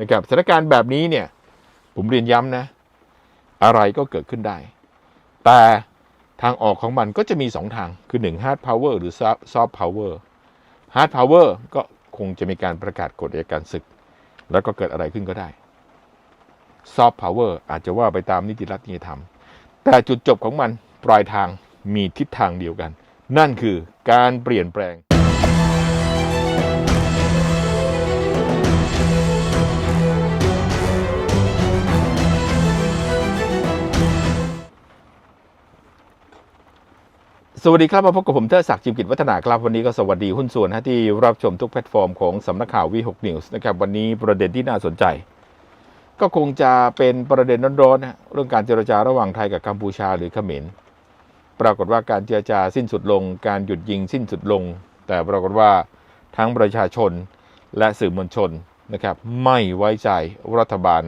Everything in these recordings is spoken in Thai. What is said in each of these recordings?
นะครับสถานการณ์แบบนี้เนี่ย ผมเรียนย้ำนะ อะไรก็เกิดขึ้นได้ แต่ทางออกของมันก็จะมี 2 ทางคือ 1 hard power หรือ soft power hard power ก็คงจะมีการประกาศกฎอัยการศึก แล้วก็เกิดอะไรขึ้นก็ได้ soft power อาจจะว่าไปตามนิติรัฐนิติธรรม แต่จุดจบของมันปลายทางมีทิศทางเดียวกัน นั่นคือการเปลี่ยนแปลง สวัสดีครับมาพบกับผมเทอศักดิ์จิมกิจวัฒนาครับวันนี้ก็สวัสดีหุ้นส่วนนะที่รับชมทุกแพลตฟอร์มของสำนักข่าววีหกนิวส์นะครับวันนี้ประเด็นที่น่าสนใจ ก็คงจะเป็นประเด็นร้อนๆนะเรื่องการเจรจาระหว่างไทยกับกัมพูชาหรือเขมรปรากฏว่าการเจรจาสิ้นสุดลง การหยุดยิงสิ้นสุดลง แต่ปรากฏว่าทั้งประชาชนและสื่อมวลชนนะครับไม่ไว้ใจรัฐบาล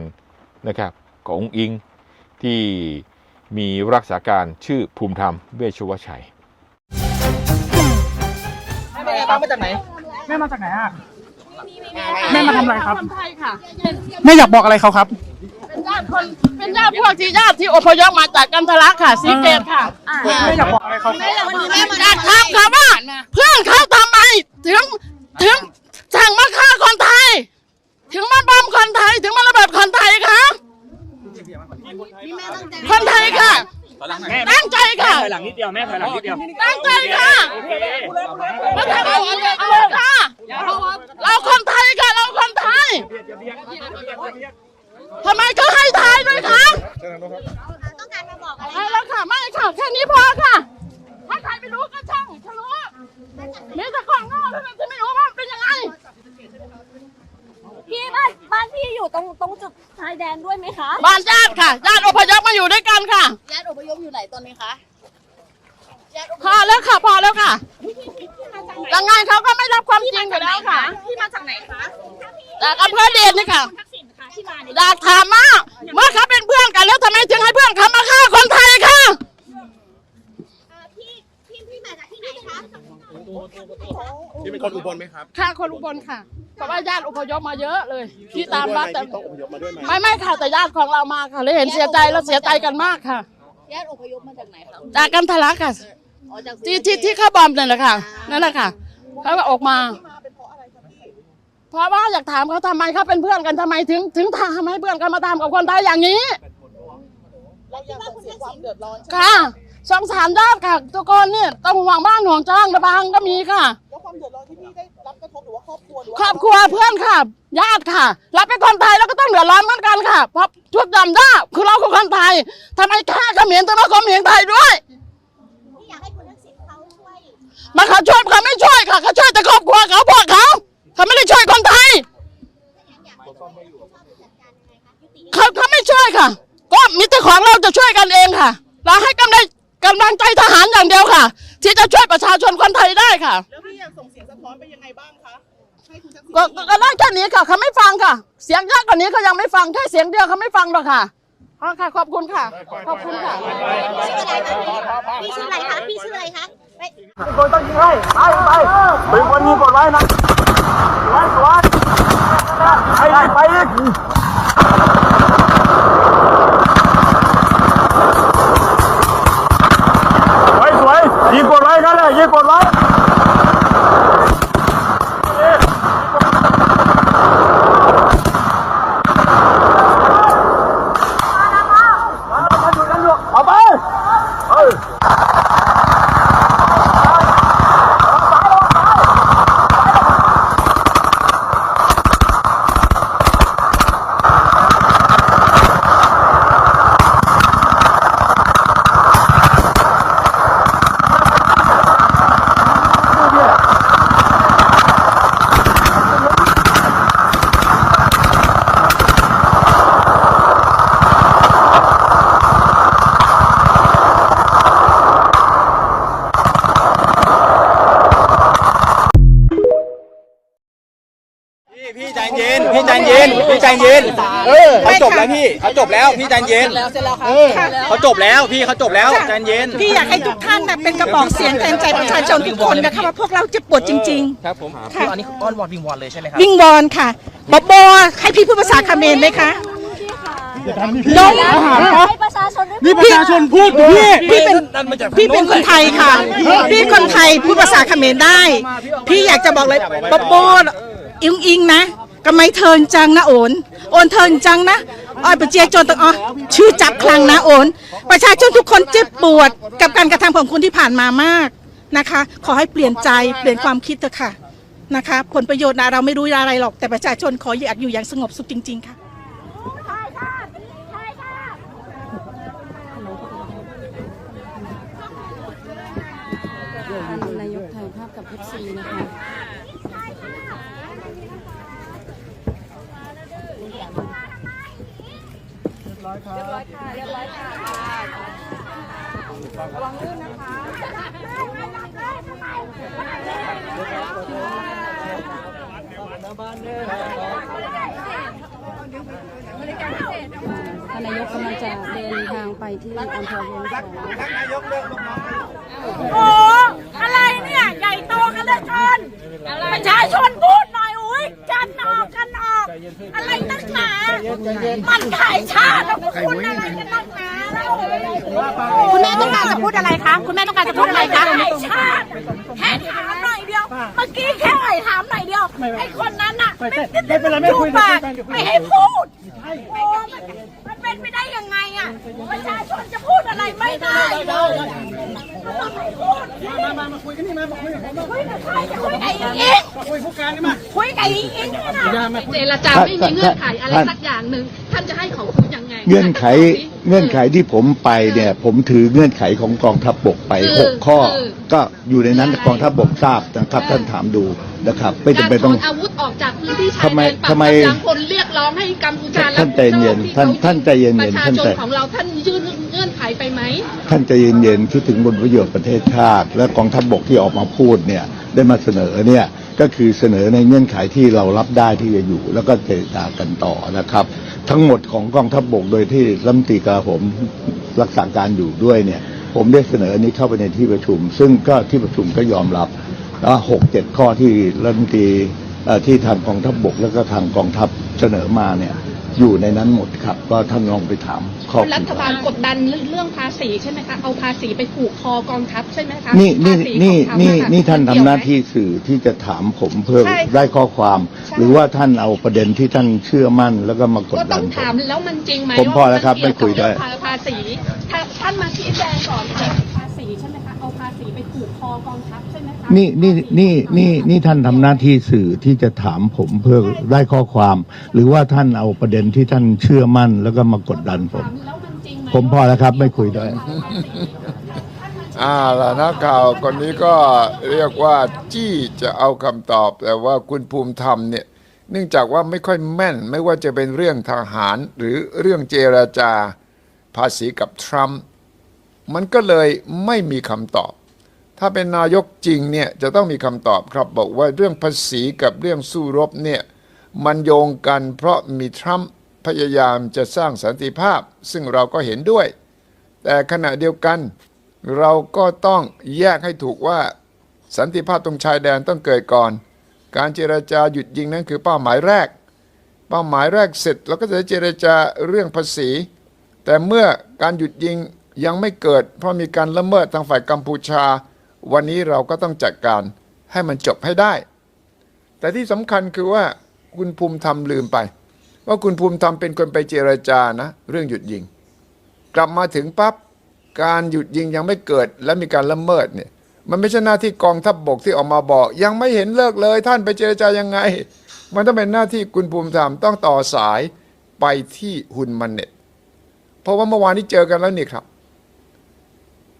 นะครับขององค์อิงที่มีรักษาการชื่อภูมิธรรมเวชวชัย แม่เป็นไงบ้างมาจากไหน แม่มาจากไหนอะ แม่มาทำอะไรครับ คนไทยค่ะ แม่อยากบอกอะไรเขาครับ เป็นญาติคน เป็นญาติพวกที่ญาติที่อพยพมาจากกันทะลักค่ะสีเกตค่ะแม่อยากบอกอะไรเขาครับอยากถามค่ะว่าเพื่อนเขาทำไม ถึง ถึงสั่งมาฆ่าคนไทย ถึงมาบอมคนไทย ถึงมาระเบิดคนไทยคะคนไทยค่ะ ตั้งใจค่ะ ถอยหลังนิดเดียวแม่ถอยหลังนิดเดียวตั้งใจค่ะมาทำอะไรกันค่ะเราคนไทยค่ะ เราคนไทย ทำไมเขาให้ทายด้วยคะ ต้องการมาบอกอะไร ไม่แล้วค่ะ ไม่ค่ะ แค่นี้พอค่ะ ถ้าใครไม่รู้ก็ช่างฉันรู้มีแต่ของนอกเท่านั้นที่ไม่รู้ว่ามันเป็นยังไง พี่บ้านบ้านพี่อยู่ตรงตรงจุดชายแดนด้วยไหมคะ บ้านญาติค่ะ ญาติอพยพมาอยู่ด้วยกันค่ะ ญาติอพยพอยู่ไหนตอนนี้คะญาติอพ พอแล้วค่ะ พอแล้วค่ะ ยังไงเขาก็ไม่รับความจริงอยู่แล้วค่ะ พี่มาจากไหนคะ จากอำเภอเดชนี่ค่ะ ทักษิณคะที่มาเนี่ยอยากถามว่าเมื่อเขาเป็นเพื่อนกันแล้วทำไมถึงให้เพื่อนเขามาฆ่าคนไทยค่ะพี่พี่พี่มาจากที่ไหนคะที่เป็นคนอุบลไหมครับค่ะคนอุบลค่ะเพราะว่าญาติอพยพมาเยอะเลย ที่ตามรัฐแต่ที่ต้องอพยพมาด้วยไหมไม่ไม่ค่ะแต่ญาติของเรามาค่ะเลยเห็นเสียใจแล้วเสียใจกันมากค่ะ ญาติอพยพมาจากไหนคะจากกันทะลักค่ะ อ๋อจากที่ที่ที่เข้าบอมนั่นแหละค่ะนั่นแหละค่ะเขาก็ออกมา เพราะว่าอยากถามเขาทำไมเขาเป็นเพื่อนกันทำไมถึงถึงทำให้เพื่อนกันมาทำกับคนไทยอย่างนี้ เราคิดว่าคุณทักษิณเดือดร้อนค่ะสงสารญาติค่ะทุกคนเนี่ยต้องห่วงบ้านห่วงจ้างระบางก็มีค่ะ แล้วความเดือดร้อนที่พี่ได้รับกระทบหรือว่าครอบครัวหรือว่าครอบครัวเพื่อนค่ะญาติค่ะเราเป็นคนไทยเราก็ต้องเดือดร้อนเหมือนกันค่ะเพราะชุดดำด้าคือเราคือคนไทยทำไมฆ่าเขมรต้องมาเขมรไทยด้วยพี่อยากให้คุณทักษิณเขาช่วย มันเขาช่วยเขาไม่ช่วยค่ะเขาช่วยแต่ครอบครัวเขาพวกเขา เขาไม่ได้ช่วยคนไทยอยากให้คุณทักษิณเขาจัดการยังไงคะยุติเขาเขาไม่ช่วยค่ะ ก็มีแต่ของเราจะช่วยกันเองค่ะ เราให้กำลังกำลังใจทหารอย่างเดียวค่ะ ที่จะช่วยประชาชนคนไทยได้ค่ะ แล้วพี่อยากส่งเสียงสะท้อนไปยังไงบ้างคะให้คุณทักษิณก็ก็ก็ได้แค่นี้ค่ะ เขาไม่ฟังค่ะ เสียงเยอะกว่านี้เขายังไม่ฟังแค่เสียงเดียวเขาไม่ฟังหรอกค่ะอ๋อค่ะ ขอบคุณค่ะ ขอบคุณค่ะชื่ออะไรคะพี่ชื่ออะไรคะพี่ชื่ออะไรคะ ไปคนต้องยิงให้ไปไปเป็นคนยิงกดไว้นะไว้สวนไปไปอีกสวยสวยยิงกดไว้นั่นแหละยิงกดไว้เอาไปเฮ้ย เใจเย็น เออเขาจบแล้วพี่ เขาจบแล้วพี่ใจเย็นเออเขาจบแล้วพี่เขาจบแล้วใจเย็นพี่อยากให้ทุกท่านน่ะเป็นกระบอกเสียงแทนใจประชาชนทุกคนนะคะว่าพวกเราเจ็บปวดจริงครับผมคืออันนี้อ้อนวอนวิงวอนเลยใช่ไหมครับๆวิ่งวอนค่ะบอบอให้พี่พูดภาษาเขมรไหมคะลงให้ประชาชนได้นี่ประชาชนพูดพี่พี่เป็นพี่เป็นคนไทยค่ะ พี่คนไทยพูดภาษาเขมรได้ พี่อยากจะบอกเลยบอบออิงอิงนะก็ไม่เทินจังนะโอนโอนเทินจังนะ อ้อยปะเจียจนตังอ๋อชื่อจับคลังนะโอน ประชาชนทุกคนเจ็บปวดกับการกระทำของคุณที่ผ่านมามากนะคะ ขอให้เปลี่ยนใจเปลี่ยนความคิดเถอะค่ะนะคะ ผลประโยชน์นะเราไม่รู้อะไรหรอก แต่ประชาชนขออยากอยู่อย่างสงบสุขจริง ๆ ค่ะนายกถ่ายภาพกับ FC นะคะ ท่านนายกกำลังจะเดินทางไปที่อำเภอเมืองสงขลาโอ้อะไรเนี่ย ใหญ่โตกันเหลือเกินประชาชนพูดหน่อยอุ้ยกันออกกัน ออกอะไรนักหนามันขายชาติแล้วพวกคุณอะไรกันนักหนาแล้วคุณแม่ต้องการจะพูดอะไรคะ คุณแม่ต้องการจะพูดอะไรคะขายชาติแค่ถามหน่อยเดียว เมื่อกี้แค่ไอ้ถามหน่อยเดียว ไอ้คนนั้นน่ะไม่เป็นไรไม่คุยปากไม่ให้พูดโอ้มันมัน เป็นไปได้ยังไงอะประชาชนจะพูดอะไรไม่ได้เลยมันต้องให้พูดมามามาคุยกันนี่มามาคุยกับผมมาคุยกับใครจะคุยกับไอ้อิงคุยผู้การนี่มาคุยกับไอ้อิงเนี่นะอย่ามาเจรจาไม่มีเงื่อนไขอะไรสักอย่างหนึ่งท่านจะให้เขาคุย เงื่อนไขเงื่อนไขที่ผมไปเนี่ย ผมถือเงื่อนไขของกองทัพบกไปคือหกข้อคือก็อยู่ในนั้นคืออะไรกองทัพบกทราบนะครับ ท่านถามดูนะครับ ไม่การจำเป็นถต้อองนอาวุธออกจากพื้นที่ชายทำไมแดนปรับทำไมกำลังพลเรียกร้องให้กัมพูชาท่านใจเย็นท่านท่านใจเย็นๆประชาท่านชใจนของเราท่านยื่นเงื่อนไขไปไหมท่านใจเย็นๆคิดถึงผลประโยชน์ประเทศชาติ และกองทัพบกที่ออกมาพูดเนี่ย ได้มาเสนอเนี่ย ก็คือเสนอในเงื่อนไขที่เรารับได้ที่จะอยู่ แล้วก็เจรจากันต่อนะครับ ทั้งหมดของกองทัพบกโดยที่รัฐมนตรีกลาผมรักษาการอยู่ด้วยเนี่ย ผมได้เสนออันนี้เข้าไปในที่ประชุม ซึ่งก็ที่ประชุมก็ยอมรับแล้วหกเจ็ดข้อที่รัฐมนตรีที่ทางกองทัพบกแล้วก็ทางกองทัพเสนอมาเนี่ย อยู่ในนั้นหมดครับ ก็ท่านลองไปถามข้อรัฐบาลกดดันเรื่องภาษีใช่ไหมคะเอาภาษีไปผูกคอกองทัพใช่ไหมคะนี่นี่ภาษีนี่ของนี่เขาอะนี่ท่านทำเกี่ยวหไหมน้าที่สื่อที่จะถามผมเพื่อใช่ได้ข้อความใช่หรือว่าท่านเอาประเด็นที่ท่านเชื่อมั่นแล้วก็มากดก็ดัต้อนงผมถามแล้วมันจริงไหมผมพอแล้วครับาไม่คุยได้เกี่วกับเรื่องภาษีถ้าท่านมาชี้แจงก่อนเกี่ยวกับภาษีใช่ไหมคะเอา ภาษีไปผูกคอกองทัพใช่ไหมคะนี่นี่นี่นี่นี่ท่านทำหน้าที่สื่อที่จะถามผมเพื่อได้ข้อความ หรือว่าท่านเอาประเด็นที่ท่านเชื่อมั่น แล้วก็มากดดันผมถามแล้วมันจริงไหมผมพอแล้วครับไม่คุยด้วย อ่าแล้วนักข่าวคนนี้ก็เรียกว่าจี้จะเอาคำตอบ แต่ว่าคุณภูมิธรรมเนี่ย เนื่องจากว่าไม่ค่อยแม่น ไม่ว่าจะเป็นเรื่องทหารหรือเรื่องเจรจาภาษีกับทรัมป์ มันก็เลยไม่มีคำตอบ ถ้าเป็นนายกจริงเนี่ยจะต้องมีคำตอบครับบอกว่าเรื่องภาษีกับเรื่องสู้รบเนี่ยมันโยงกันเพราะมีทรัมป์พยายามจะสร้างสันติภาพ ซึ่งเราก็เห็นด้วย แต่ขณะเดียวกัน เราก็ต้องแยกให้ถูกว่า สันติภาพตรงชายแดนต้องเกิดก่อน การเจรจาหยุดยิงนั้นคือเป้าหมายแรก เป้าหมายแรกเสร็จเราก็จะเจรจาเรื่องภาษี แต่เมื่อการหยุดยิง ยังไม่เกิด เพราะมีการละเมิดทางฝ่ายกัมพูชา วันนี้เราก็ต้องจัดการให้มันจบให้ได้ แต่ที่สำคัญคือว่าคุณภูมิธรรมลืมไป ว่าคุณภูมิธรรมเป็นคนไปเจรจานะ เรื่องหยุดยิง กลับมาถึงปั๊บการหยุดยิงยังไม่เกิดและมีการละเมิดเนี่ยมันไม่ใช่หน้าที่กองทัพบบกที่ออกมาบอก ยังไม่เห็นเลิกเลย ท่านไปเจรจายังไง มันต้องเป็นหน้าที่คุณภูมิธรรมต้องต่อสายไปที่ฮุนมันเน็ตเพราะว่าเมื่อวานนี้เจอกันแล้วนี่ครับ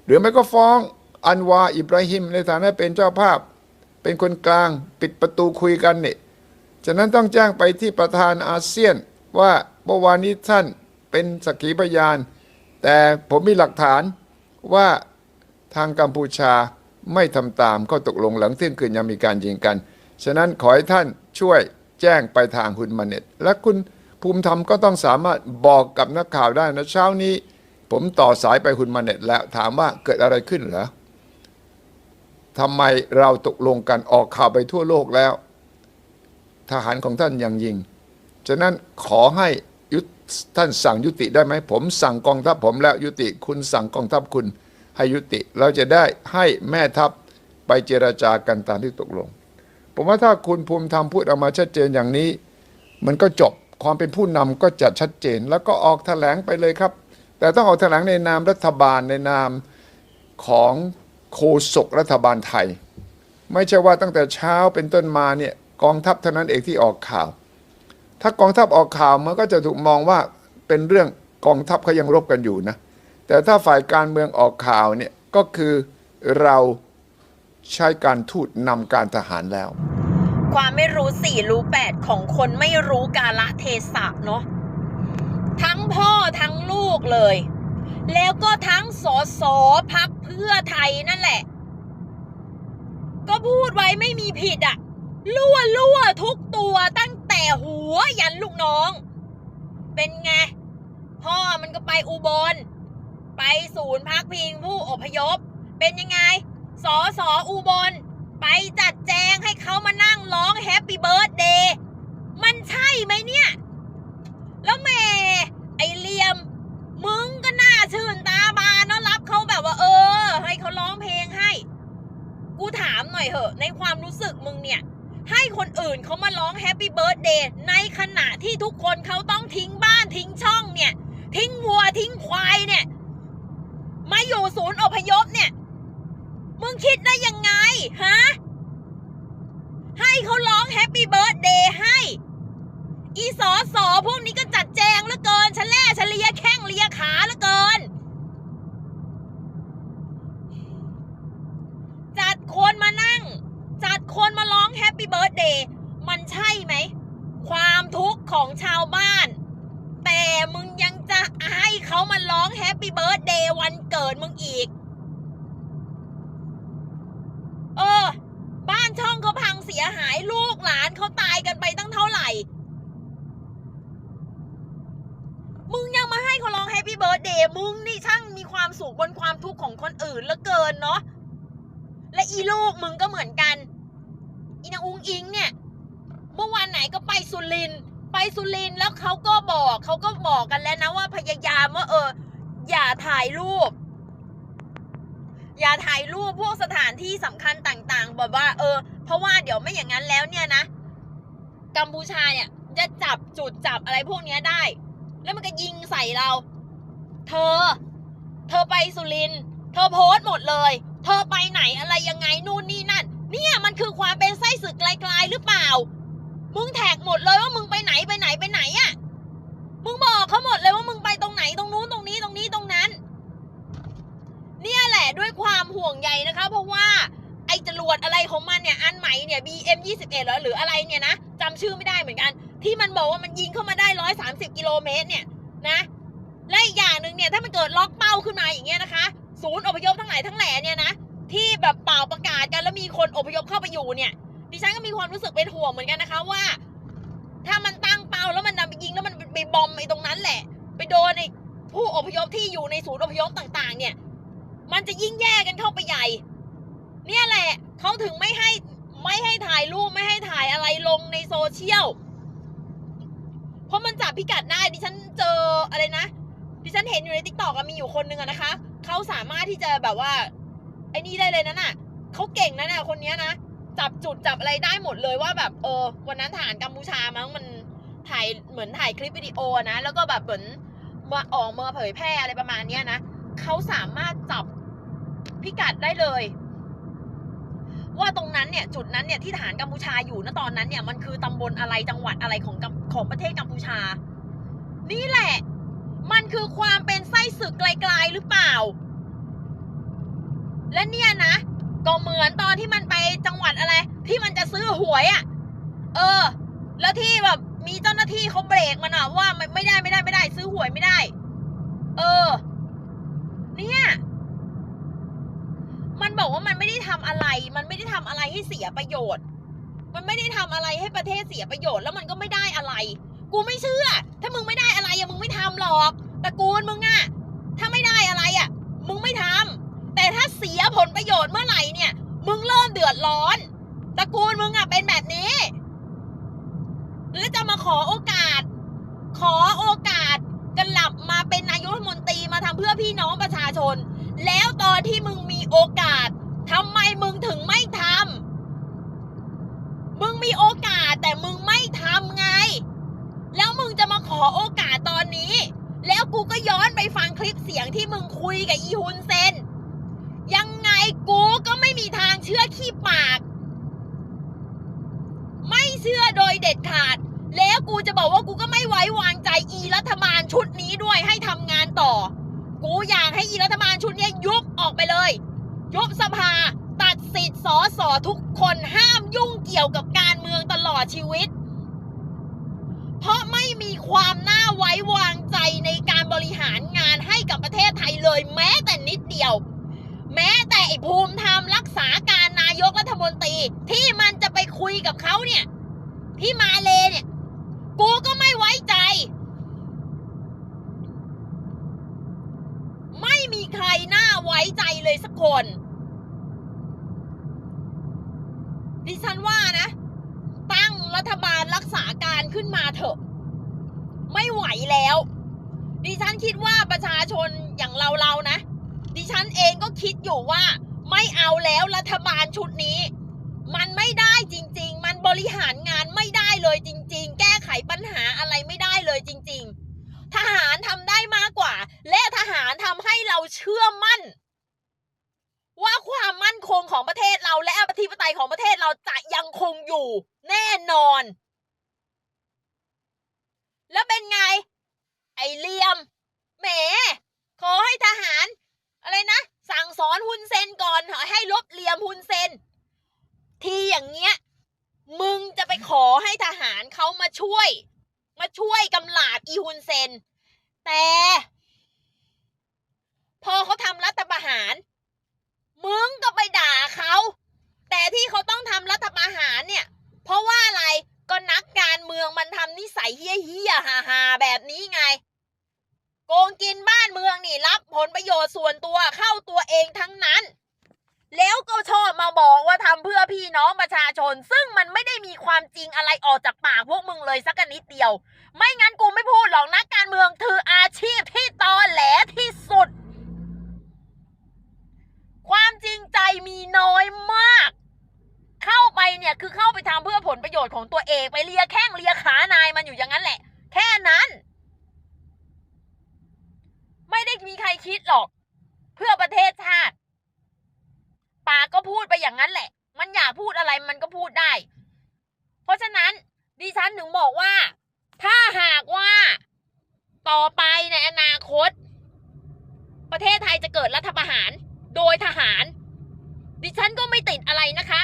หรือไม่ก็ฟ้องอันวาอิบราฮิมในฐานะเป็นเจ้าภาพ เป็นคนกลางปิดประตูคุยกันเนี่ยฉะนั้นต้องแจ้งไปที่ประธานอาเซียนว่าเมื่อวานนี้ท่านเป็นสักขีพยาน แต่ผมมีหลักฐานว่าทางกัมพูชาไม่ทำตามข้อตกลงหลังเที่ยงคืนยังมีการยิงกัน ฉะนั้นขอให้ท่านช่วยแจ้งไปทางคุณมาเน็ต และคุณภูมิธรรมก็ต้องสามารถบอกกับนักข่าวได้นะเช้านี้ ผมต่อสายไปคุณมาเน็ตแล้วถามว่าเกิดอะไรขึ้นเหรอทำไมเราตกลงกันออกข่าวไปทั่วโลกแล้ว ทหารของท่านยังยิง ฉะนั้นขอให้ยุท่านสั่งยุติได้ไหมผมสั่งกองทัพผมแล้วยุติคุณสั่งกองทัพคุณให้ยุติ เราจะได้ให้แม่ทัพไปเจราจากันตามที่ตกลง ผมว่าถ้าคุณภูมิธรรมพูดออกมาชัดเจนอย่างนี้ มันก็จบความเป็นผู้นำก็จะชัดเจน แล้วก็ออกแถลงไปเลยครับ แต่ต้องออกแถลงในนามรัฐบาลในนามของโฆษกรัฐบาลไทย ไม่ใช่ว่าตั้งแต่เช้าเป็นต้นมาเนี่ยกองทัพเท่านั้นเองที่ออกข่าว ถ้ากองทัพออกข่าวมันก็จะถูกมองว่าเป็นเรื่องกองทัพเขายังรบกันอยู่นะแต่ถ้าฝ่ายการเมืองออกข่าวเนี่ยก็คือเราใช้การทูตนำการทหารแล้ว ความไม่รู้สี่รู้แปดของคนไม่รู้กาละเทศะเนาะ ทั้งพ่อทั้งลูกเลย แล้วก็ทั้งสสพักเพื่อไทยนั่นแหละ ก็พูดไว้ไม่มีผิดอะลั่วลั่วทุกตัวตั้งแต่หัวยันลูกน้อง เป็นไง พ่อมันก็ไปอุบล ไปศูนย์พักพิงผู้อพยพ เป็นยังไงสอสออุบล ไปจัดแจงให้เขามานั่งร้องแฮปปี้เบิร์ดเดย์มันใช่ไหมเนี่ย แล้วแม่ไอเลียม มึงก็น่าชื่นตาบานเนาะรับเขาแบบว่า เออ ให้เขาร้องเพลงให้ กูถามหน่อยเหอะ ในความรู้สึกมึงเนี่ย ให้คนอื่นเขามาร้องแฮปปี้เบิร์ดเดย์ในขณะที่ทุกคนเขาต้องทิ้งบ้านทิ้งช่องเนี่ย ทิ้งวัวทิ้งควายเนี่ย มาอยู่ศูนย์อพยพเนี่ย มึงคิดได้ยังไง ฮะ ให้เขาร้องแฮปปี้เบิร์ดเดย์ให้ อีสอสอพวกนี้ก็จัดแจงเหลือเกินชะแล่ชะเลียแข้งเลียขาเหลือเกิน จัดคนมานั่ง จัดคนมาร้องแฮปปี้เบิร์ดเดย์มันใช่ไหม ความทุกข์ของชาวบ้าน แต่มึงยังจะให้เขามาร้องแฮปปี้เบิร์ดเดย์วันเกิดมึงอีก เออ บ้านช่องเขาพังเสียหายลูกหลานเขาตายกันไปตั้งเท่าไหร่ มึงยังมาให้ เขาร้องแฮปปี้เบิร์ดเดย์มึงนี่ช่างมีความสุขบนความทุกข์ของคนอื่นเหลือเกินเนาะและอีลูกมึงก็เหมือนกัน อีนางอุงอิงเนี่ย เมื่อวานไหนก็ไปสุรินไปสุรินแล้วเขาก็บอกเขาก็บอกกันแล้วนะว่าพยายามว่าเออ อย่าถ่ายรูป อย่าถ่ายรูปพวกสถานที่สำคัญต่างๆแบบว่าเออ เพราะว่าเดี๋ยวไม่อย่างนั้นแล้วเนี่ยนะกัมพูชาเนี่ยจะจับจุดจับอะไรพวกนี้ได้ แล้วมันก็ยิงใส่เรา เธอ เธอไปสุรินเธอโพสต์หมดเลย เธอไปไหนอะไรยังไงนู่นนี่นั่น เนี่ยมันคือความเป็นไส้ศึกไกลๆหรือเปล่า มึงแท็กหมดเลยว่ามึงไปไหนไปไหนไปไหนอะ่ะมึงบอกเขาหมดเลยว่ามึงไปตรงไหนตรงนู้นตรงนี้ตรงนี้ตรงนั้น เนี่ยแหละด้วยความห่วงใยนะคะ เพราะว่าไอ้จรวดอะไรของมันเนี่ยอันใหม่เนี่ย BM 21เหรอหรืออะไรเนี่ยนะจำชื่อไม่ได้เหมือนกัน ที่มันบอกว่ามันยิงเข้ามาได้ 130 กิโลเมตรเนี่ยนะ และอีกอย่างหนึ่งเนี่ยถ้ามันเกิดล็อกเป้าขึ้นมาอย่างเงี้ยนะคะ ศูนย์อพยพทั้งหลายทั้งแหล่เนี่ยนะที่แบบเป่าประกาศกันแล้วมีคนอพยพเข้าไปอยู่เนี่ย ดิฉันก็มีความรู้สึกเป็นห่วงเหมือนกันนะคะว่า ถ้ามันตั้งเป้าแล้วมันนำไปยิงแล้วมันไปบอมไอ้ตรงนั้นแหละ ไปโดนไอ้ผู้อพยพที่อยู่ในศูนย์อพยพต่าง ๆ เนี่ย มันจะยิ่งแย่กันเข้าไปใหญ่ เนี่ยแหละเขาถึงไม่ให้ไม่ให้ถ่ายรูปไม่ให้ถ่ายอะไรลงในโซเชียล เพราะมันจับพิกัดได้ดิฉันเจออะไรนะ ดิฉันเห็นอยู่ในทิกตอกมีอยู่คนหนึ่งอะนะคะเขาสามารถที่จะแบบว่า ไอ้นี่ได้เลยนะน่ะเขาเก่งนะเนี่ยคนนี้นะจับจุดจับอะไรได้หมดเลยว่าแบบเออ วันนั้นทหารกัมพูชามั้งมันถ่ายเหมือนถ่ายคลิปวิดีโอนะแล้วก็แบบเหมือนมาออกมาเผยแพร่อะไรประมาณเนี้ยนะเขาสามารถจับพิกัดได้เลย ว่าตรงนั้นเนี่ย จุดนั้นเนี่ยที่ทหารกัมพูชาอยู่ณตอนนั้นเนี่ยมันคือตำบลอะไรจังหวัดอะไรของกัมของประเทศกัมพูชา นี่แหละ มันคือความเป็นไส้ศึกไกลๆหรือเปล่า และเนี่ยนะ ก็เหมือนตอนที่มันไปจังหวัดอะไร ที่มันจะซื้อหวยอะ่ะ เออ แล้วที่แบบมีเจ้าหน้าที่เขาเบรกมันอะว่าไม่ไม่ได้ไม่ได้ไม่ได้ ซื้อหวยไม่ได้ เออ เนี่ยมันบอกว่ามันไม่ได้ทำอะไร มันไม่ได้ทำอะไรให้เสียประโยชน์ มันไม่ได้ทำอะไรให้ประเทศเสียประโยชน์ แล้วมันก็ไม่ได้อะไร กูไม่เชื่อ ถ้ามึงไม่ได้อะไรอะมึงไม่ทำหรอกตระกูลมึงอะถ้าไม่ได้อะไรอะมึงไม่ทำแต่ถ้าเสียผลประโยชน์เมื่อไหร่เนี่ย มึงเริ่มเดือดร้อนตระกูลมึงอะเป็นแบบนี้หรือจะมาขอโอกาส ขอโอกาสกันหลับมาเป็นนายกรัฐมนตรีมาทำเพื่อพี่น้องประชาชน แล้วตอนที่มึงมีโอกาสทำไมมึงถึงไม่ทำมึงมีโอกาสแต่มึงไม่ทำไง แล้วมึงจะมาขอโอกาสตอนนี้ แล้วกูก็ย้อนไปฟังคลิปเสียงที่มึงคุยกับอีฮุนเซน ยังไงกูก็ไม่มีทางเชื่อขี้ปาก ไม่เชื่อโดยเด็ดขาด แล้วกูจะบอกว่ากูก็ไม่ไว้วางใจอีรัฐบาลชุดนี้ด้วยให้ทำงานต่อ กูอยากให้อีรัฐบาลชุดนี้ยุบออกไปเลย ยุบสภาตัดสิทธิ์สอสอทุกคนห้ามยุ่งเกี่ยวกับการเมืองตลอดชีวิต เพราะไม่มีความน่าไว้วางใจในการบริหารงานให้กับประเทศไทยเลย แม้แต่นิดเดียว แม้แต่ไอ้ภูมิธรรมรักษาการนายกรัฐมนตรี ที่มันจะไปคุยกับเขาเนี่ย ที่มาเลเนี่ย กูก็ไม่ไว้ใจ ไม่มีใครน่าไว้ใจเลยสักคน ดิฉันว่า รัฐบาลรักษาการขึ้นมาเถอะ ไม่ไหวแล้ว ดิฉันคิดว่าประชาชนอย่างเราเรานะ ดิฉันเองก็คิดอยู่ว่า ไม่เอาแล้วรัฐบาลชุดนี้ มันไม่ได้จริง ๆ มันบริหารงานไม่ได้เลยจริง ๆ แก้ไขปัญหาอะไรไม่ได้เลยจริง ๆ ทหารทำได้มากกว่า และทหารทำให้เราเชื่อมั่น ว่าความมั่นคงของประเทศเราและอธิปไตยของประเทศเราจะยังคงอยู่แน่นอน แล้วเป็นไง ไอเลียมแหม ขอให้ทหาร อะไรนะ สั่งสอนฮุนเซนก่อนให้ลบเลียมฮุนเซน ทีอย่างเงี้ย มึงจะไปขอให้ทหารเขามาช่วย มาช่วยกำลาดอีฮุนเซน แต่ พอเขาทำรัฐประหาร มึงก็ไปด่าเขา แต่ที่เขาต้องทำรัฐประหารเนี่ย เพราะว่าอะไร ก็นักการเมืองมันทำนิสัยเฮี้ยเฮี้ยๆฮาฮาๆแบบนี้ไง โกงกินบ้านเมืองนี่รับผลประโยชน์ส่วนตัวเข้าตัวเองทั้งนั้น แล้วก็ชอบมาบอกว่าทำเพื่อพี่น้องประชาชน ซึ่งมันไม่ได้มีความจริงอะไรออกจากปากพวกมึงเลยสักนิดเดียว ไม่งั้นกูไม่พูดหรอกนักการเมืองถืออาชีพที่ตอแหลที่สุด ความจริงใจมีน้อยมาก เข้าไปเนี่ยคือเข้าไปทำเพื่อผลประโยชน์ของตัวเองไปเลียแข้งเลียขานายมันอยู่อย่างนั้นแหละ แค่นั้น ไม่ได้มีใครคิดหรอก เพื่อประเทศชาติ ปากก็พูดไปอย่างนั้นแหละ มันอยาก พูดอะไรมันก็พูดได้ เพราะฉะนั้นดิฉันถึงบอกว่า ถ้าหากว่าต่อไปในอนาคต ประเทศไทยจะเกิดรัฐประหารโดยทหาร ดิฉันก็ไม่ติดอะไรนะคะ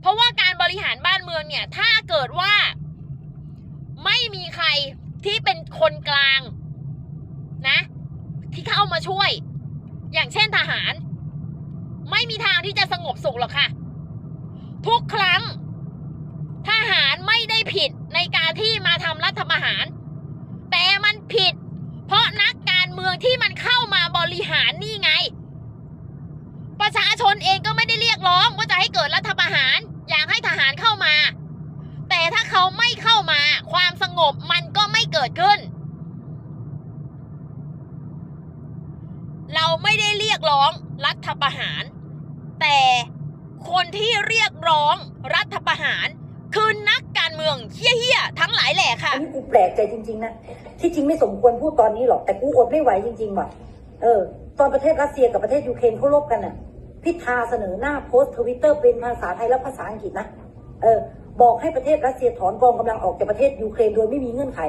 เพราะว่าการบริหารบ้านเมืองเนี่ย ถ้าเกิดว่า ไม่มีใครที่เป็นคนกลางนะ ที่เข้ามาช่วย อย่างเช่นทหาร ไม่มีทางที่จะสงบสุขหรอกค่ะ ทุกครั้ง ทหารไม่ได้ผิดในการที่มาทำรัฐประหาร แต่มันผิด เพราะนักการเมืองที่มันเข้ามาบริหารนี่ไง ประชาชนเองก็ไม่ได้เรียกร้องว่าจะให้เกิดรัฐประหาร อยากให้ทหารเข้ามา แต่ถ้าเขาไม่เข้ามาความสงบมันก็ไม่เกิดขึ้น เราไม่ได้เรียกร้องรัฐประหาร แต่ คนที่เรียกร้องรัฐประหารคือนักการเมืองเฮี้ยๆทั้งหลายแหล่ค่ะ อันนี้กูแปลกใจจริงๆนะ ที่จริงไม่สมควรพูดตอนนี้หรอก แต่กูอดไม่ไหวจริงๆว่ะ เออ ตอนประเทศรัสเซียกับประเทศยูเครนเขารบกันน่ะ พิธาเสนอหน้าโพสต์ทวิตเตอร์เป็นภาษาไทยและภาษาอังกฤษนะ เออ บอกให้ประเทศรัสเซียถอนกองกำลังออกจากประเทศยูเครนโดยไม่มีเงื่อนไข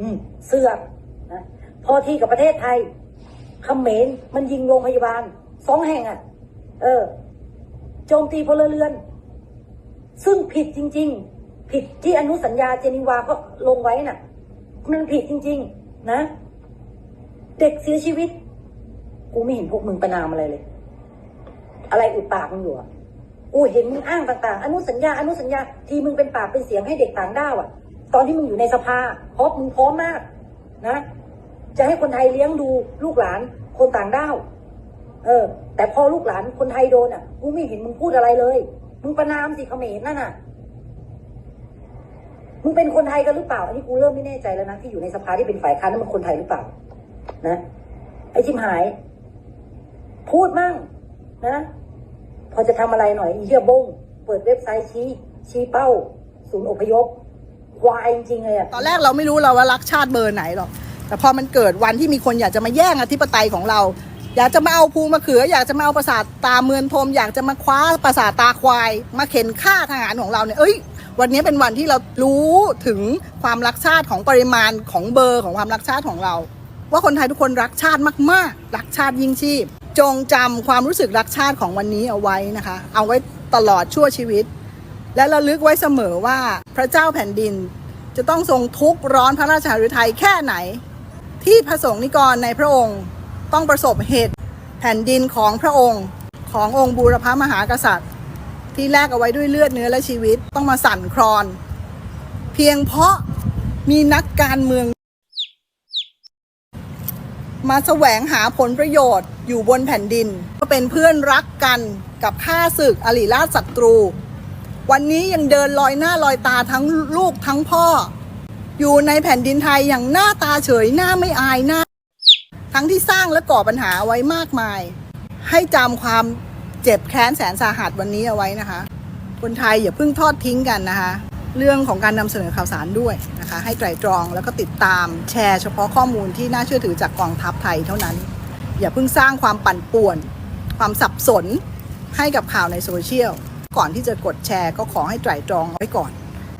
อืม เสือกนะ พอที่กับประเทศไทยเขมรมันยิงโรงพยาบาลสองแห่งอะ เออ โจมตีพลเรือน ซึ่งผิดจริง ๆ ผิดที่อนุสัญญาเจนีวาก็ลงไว้น่ะ มันผิดจริง ๆ นะ เด็กเสียชีวิต กูไม่เห็นพวกมึงประนามอะไรเลย อะไรอุดปากมึงอยู่อะกูเห็นมึงอ้างต่างๆ อนุสัญญา อนุสัญญา ทีมึงเป็นปากเป็นเสียงให้เด็กต่างด้าวอะตอนที่มึงอยู่ในสภาเพราะมึงพร้อมมาก นะ จะให้คนไทยเลี้ยงดูลูกหลานคนต่างด้าว เออ แต่พอลูกหลานคนไทยโดนอะกูไม่เห็นมึงพูดอะไรเลย มึงประนามสิเขมรนั่นน่ะ มึงเป็นคนไทยกันหรือเปล่า อันนี้กูเริ่มไม่แน่ใจแล้วนะที่อยู่ในสภาที่เป็นฝ่ายค้านนั่นมันคนไทยหรือเปล่า นะ ไอ้ชิมหาย พูดมั่ง นะ พอจะทำอะไรหน่อยอีเหี้ยบง เปิดเว็บไซต์ชี้ ชี้เป้า ศูนย์อพยพควายจริงเลยอะตอนแรกเราไม่รู้เราว่ารักชาติเบอร์ไหนหรอก แต่พอมันเกิดวันที่มีคนอยากจะมาแย่งอธิปไตยของเรา อยากจะมาเอาภูมะเขือ อยากจะมาเอาประสาทตาเมือนพรมอยากจะมาคว้าประสาทตาควาย มาเข็นฆ่าทหารของเราเนี่ยเอ้ย วันนี้เป็นวันที่เรารู้ถึงความรักชาติของปริมาณของเบอร์ของความรักชาติของเรา ว่าคนไทยทุกคนรักชาติมากๆ รักชาติยิ่งชีพ จงจำความรู้สึกรักชาติของวันนี้เอาไว้นะคะ เอาไว้ตลอดชั่วชีวิต และระลึกไว้เสมอว่าพระเจ้าแผ่นดิน จะต้องทรงทุกข์ร้อนพระราชหฤทัยแค่ไหน ที่พระสงฆ์นิกรในพระองค์ ต้องประสบเหตุแผ่นดินของพระองค์ ขององค์บูรพมหากษัตริย์ ที่แลกเอาไว้ด้วยเลือดเนื้อและชีวิตต้องมาสั่นคลอน เพียงเพราะมีนักการเมือง มาแสวงหาผลประโยชน์อยู่บนแผ่นดิน ก็เป็นเพื่อนรักกันกับข้าศึกอริราชศัตรู วันนี้ยังเดินลอยหน้าลอยตาทั้งลูกทั้งพ่อ อยู่ในแผ่นดินไทยอย่างหน้าตาเฉยหน้าไม่อายหน้า ทั้งที่สร้างและก่อปัญหาไว้มากมาย ให้จำความเจ็บแค้นแสนสาหัสวันนี้เอาไว้นะคะ คนไทยอย่าเพิ่งทอดทิ้งกันนะคะ เรื่องของการนำเสนอข่าวสารด้วยนะคะ ให้ไตรตรองแล้วก็ติดตามแชร์เฉพาะข้อมูลที่น่าเชื่อถือจากกองทัพไทยเท่านั้น อย่าเพิ่งสร้างความปั่นป่วน ความสับสนให้กับข่าวในโซเชียลก่อนที่จะกดแชร์ก็ขอให้ไตรตรองไว้ก่อน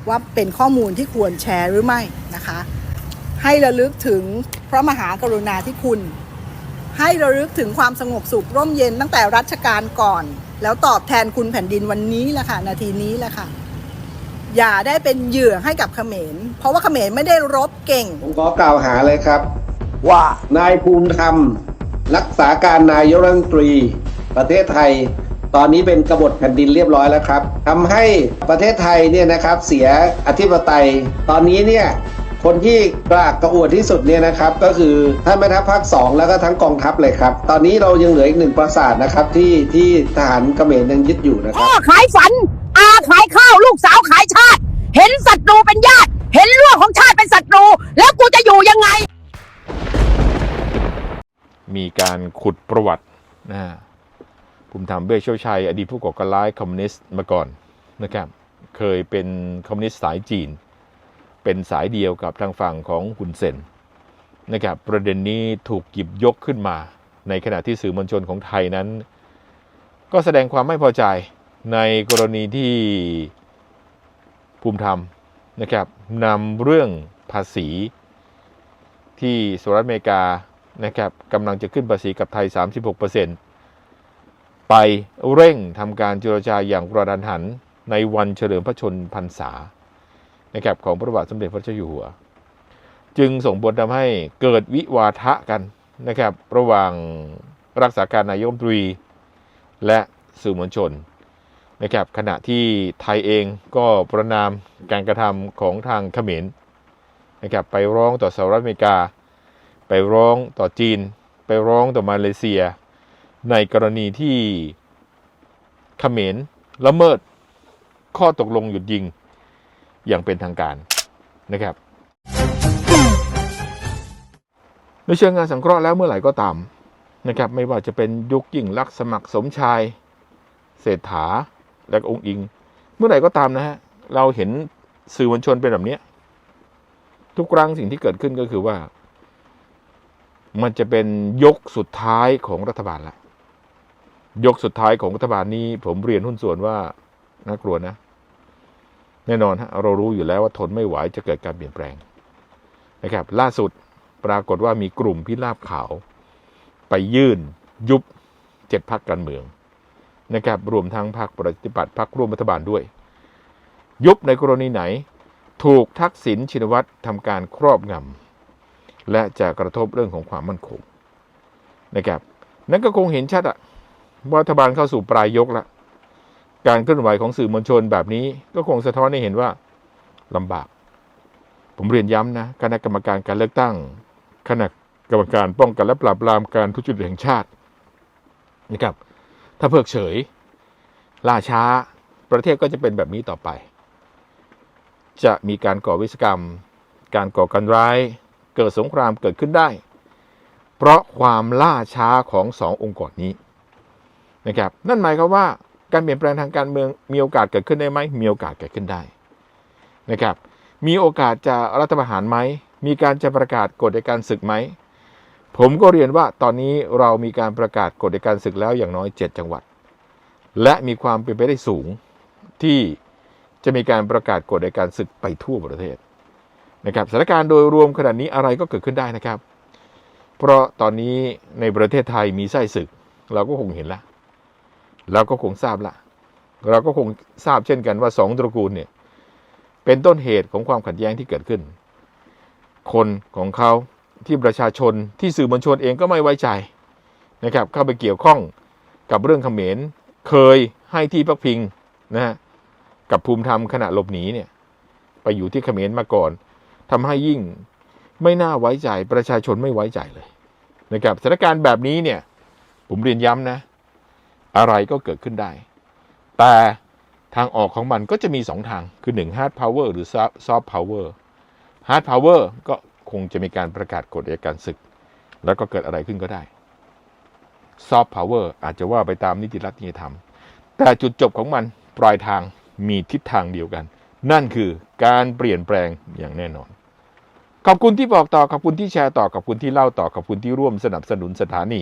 ว่าเป็นข้อมูลที่ควรแชร์หรือไม่นะคะ ให้ระลึกถึงพระมหากรุณาธิคุณ ให้ระลึกถึงความสงบสุขร่มเย็นตั้งแต่รัชกาลก่อน แล้วตอบแทนคุณแผ่นดินวันนี้แหละค่ะนาทีนี้แหละค่ะ อย่าได้เป็นเหยื่อให้กับเขมร เพราะว่าเขมรไม่ได้รบเก่ง ผมขอกล่าวหาเลยครับ ว่านายภูมิธรรม รักษาการนายกรัฐมนตรี ประเทศไทย ตอนนี้เป็นกบฏแผ่นดินเรียบร้อยแล้วครับทำให้ประเทศไทยเนี่ยนะครับเสียอธิปไตย ตอนนี้เนี่ย คนที่กลากกระอวดที่สุดเนี่ยนะครับ ก็คือท่านแม่ทัพภาคสองแล้วก็ทั้งกองทัพเลยครับ ตอนนี้เรายังเหลืออีกหนึ่งปราสาทนะครับ ที่ที่ทหารเขมรยังยึดอยู่นะครับ พ่อขายฝัน อาขายข้าวลูกสาวขายชาติ เห็นศัตรูเป็นญาติ เห็นลูกของชาติเป็นศัตรู แล้วกูจะอยู่ยังไง มีการขุดประวัตินะฮะภูมิธรรมเวชโชชัย อดีตผู้ก่อการร้ายคอมมิวนิสต์มาก่อนนะครับ เคยเป็นคอมมิวนิสต์สายจีน เป็นสายเดียวกับทางฝั่งของฮุนเซนนะครับประเด็นนี้ถูกหยิบยกขึ้นมา ในขณะที่สื่อมวลชนของไทยนั้น ก็แสดงความไม่พอใจในกรณีที่ภูมิธรรมนะครับนำเรื่องภาษีที่สหรัฐอเมริกานะครับกำลังจะขึ้นภาษีกับไทย 36%ไปเร่งทำการเจรจาอย่างกระดันหันในวันเฉลิมพระชนพรรษา นะครับของพระบาทสมเด็จพระเจ้าอยู่หัว จึงส่งผลทำให้เกิดวิวาทะกันนะครับ ระหว่างรักษาการนายกรมตรี และสื่อมวลชนนะครับขณะที่ไทยเองก็ประนามการกระทำของทางเขมรนะครับไปร้องต่อสหรัฐอเมริกา ไปร้องต่อจีน ไปร้องต่อมาเลเซีย ในกรณีที่เขมรละเมิดข้อตกลงหยุดยิง อย่างเป็นทางการนะครับ ในเชิงงานสังเคราะห์แล้วเมื่อไหร่ก็ตามนะครับไม่ว่าจะเป็นยุคยิ่งลักษณ์สมัครสมชาย เศรษฐาและองค์อิง เมื่อไหร่ก็ตามนะฮะเราเห็นสื่อมวลชนเป็นแบบนี้ ทุกครั้งสิ่งที่เกิดขึ้นก็คือว่า มันจะเป็นยกสุดท้ายของรัฐบาลละยกสุดท้ายของรัฐบาลนี้ ผมเรียนหุ้นส่วนว่าน่ากลัวนะ แน่นอนฮะเรารู้อยู่แล้วว่าทนไม่ไหวจะเกิดการเปลี่ยนแปลงนะครับ ล่าสุดปรากฏว่ามีกลุ่มพิราบขาว ไปยื่นยุบเจ็ดพักการเมืองนะครับรวมทั้งพรรคประชาธิปัตย์พรรคร่วมรัฐบาลด้วย ยุบในกรณีไหน ถูกทักษิณชินวัตรทำการครอบงำและจะกระทบเรื่องของความมั่นคงนะครับ นั่นก็คงเห็นชัดอะว่ารัฐบาลเข้าสู่ปลายยกและ การเคลื่อนไหวของสื่อมวลชนแบบนี้ ก็คงสะท้อนให้เห็นว่าลำบาก ผมเรียนย้ำนะคณะกรรมการการเลือกตั้งคณะกรรมการป้องกันและปราบปรามการทุจริตแห่งชาตินะครับ ถ้าเพิกเฉย ล่าช้า ประเทศก็จะเป็นแบบนี้ต่อไป จะมีการก่อวิศกรรม การก่อการร้าย เกิดสงครามเกิดขึ้นได้ เพราะความล่าช้าของสององค์กรนี้นะครับ นั่นหมายความว่า การเปลี่ยนแปลงทางการเมืองมีโอกาสเกิดขึ้นได้ไหมมีโอกาสเกิดขึ้นได้นะครับ มีโอกาสจะรัฐประหารไหมมีการจะประกาศกฎในการศึกไหมผมก็เรียนว่าตอนนี้เรามีการประกาศกฎในการศึกแล้วอย่างน้อย 7 จังหวัด และมีความเป็นไปได้สูงที่จะมีการประกาศกฎในการศึกไปทั่วประเทศนะครับสถานการณ์โดยรวมขนาดนี้อะไรก็เกิดขึ้นได้นะครับ เพราะตอนนี้ในประเทศไทยมีไส้ศึก เราก็คงเห็นแล้ว เราก็คงทราบละ เราก็คงทราบเช่นกันว่าสองตระกูลเนี่ย เป็นต้นเหตุของความขัดแย้งที่เกิดขึ้น คนของเขาที่ประชาชนที่สื่อมวลชนเองก็ไม่ไว้ใจนะครับ เข้าไปเกี่ยวข้องกับเรื่องเขมรเคยให้ที่พักพิงนะฮะกับภูมิธรรมขณะหลบหนีเนี่ยไปอยู่ที่เขมรมาก่อนทำให้ยิ่งไม่น่าไว้ใจประชาชนไม่ไว้ใจเลยนะครับสถานการณ์แบบนี้เนี่ย ผมเรียนย้ำนะ อะไรก็เกิดขึ้นได้ แต่ทางออกของมันก็จะมีสองทางคือ 1 hard power หรือ soft power hard power ก็คงจะมีการประกาศกฎอัยการศึก แล้วก็เกิดอะไรขึ้นก็ได้ soft power อาจจะว่าไปตามนิติรัฐนิติธรรม แต่จุดจบของมันปลายทางมีทิศทางเดียวกัน นั่นคือการเปลี่ยนแปลงอย่างแน่นอน ขอบคุณที่บอกต่อขอบคุณที่แชร์ต่อขอบคุณที่เล่าต่อขอบคุณที่ร่วมสนับสนุนสถานี